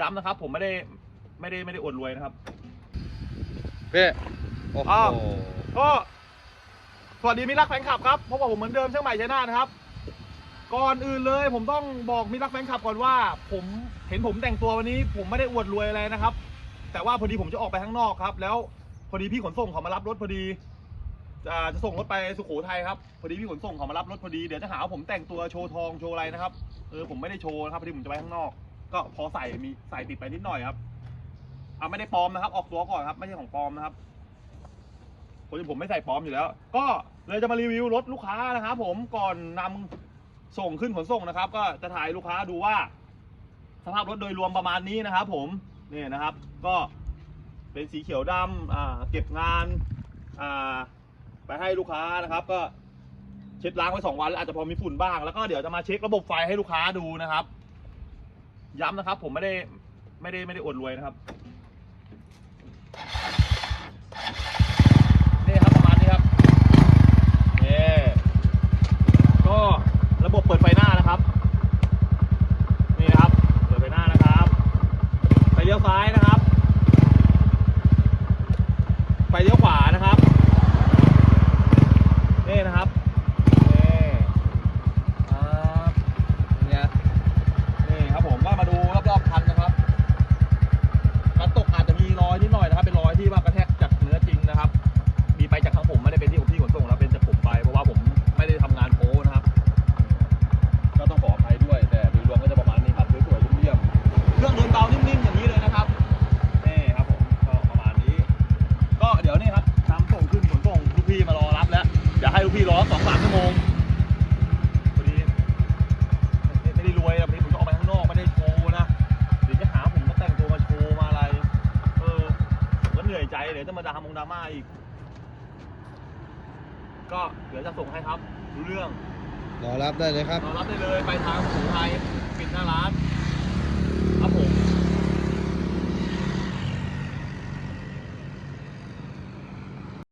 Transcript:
ย้ำนะครับ ผมไม่ได้ไม่ได้ไม่ได้อวดรวยนะครับเป้โอ้โหอ้าว ก็สวัสดีมิตรรักแฟนคลับครับพบกับผมเหมือนเดิมเชียงใหม่ชัยนาทนะครับ ก่อนอื่นเลย ผมต้องบอกมิตรรักแฟนคลับก่อนว่า ผมเห็นผมแต่งตัววันนี้ ผมไม่ได้อวดรวยอะไรนะครับ แต่ว่าพอดีผมจะออกไปข้างนอกครับ แล้วพอดีพี่ขนส่งเขามารับรถพอดีจะจะส่งรถไปสุโขทัยครับพอดีพี่ขนส่งเขามารับรถพอดีเดี๋ยวจะหาว่าผมแต่งตัวโชว์ทองโชว์อะไรนะครับเออผมไม่ได้โชว์นะครับพอดีผมจะไปข้างนอก ก็พอใส่มีใส่ติดไปนิดหน่อยครับเอาไม่ได้ปลอมนะครับ ออกตัวก่อนครับ ไม่ใช่ของปลอมนะครับคนที่ผมไม่ใส่ปลอมอยู่แล้ว ก็เลยจะมารีวิวรถลูกค้านะครับผมก่อนนำส่งขึ้นขนส่งนะครับ ก็จะถ่ายลูกค้าดูว่า สภาพรถโดยรวมประมาณนี้นะครับ ผมนี่นะครับ ก็เป็นสีเขียวดำอ่าเก็บงานอ่าไปให้ลูกค้านะครับ ก็เช็ดล้างไว้สองวันแล้วอาจจะพอมีฝุ่นบ้างแล้วก็เดี๋ยวจะมาเช็คระบบไฟให้ลูกค้าดูนะครับ ย้ำนะครับ ผมไม่ได้ไม่ได้ไม่ได้อวดรวยนะครับนี่ครับประมาณนี้ครับนี่ก็ระบบเปิดไฟหน้านะครับนี่นะครับ เปิดไฟหน้านะครับไฟเลี้ยวซ้ายนะครับไฟเลี้ยวขวานะครับนี่นะครับ ใจเดี๋ยวจะมาดามงดราม่าอีก ก็เดี๋ยวจะส่งให้ครับรู้เรื่องรอรับได้เลยครับ รอรับได้เลยไปทางสุโขทัยปิดหน้าร้าน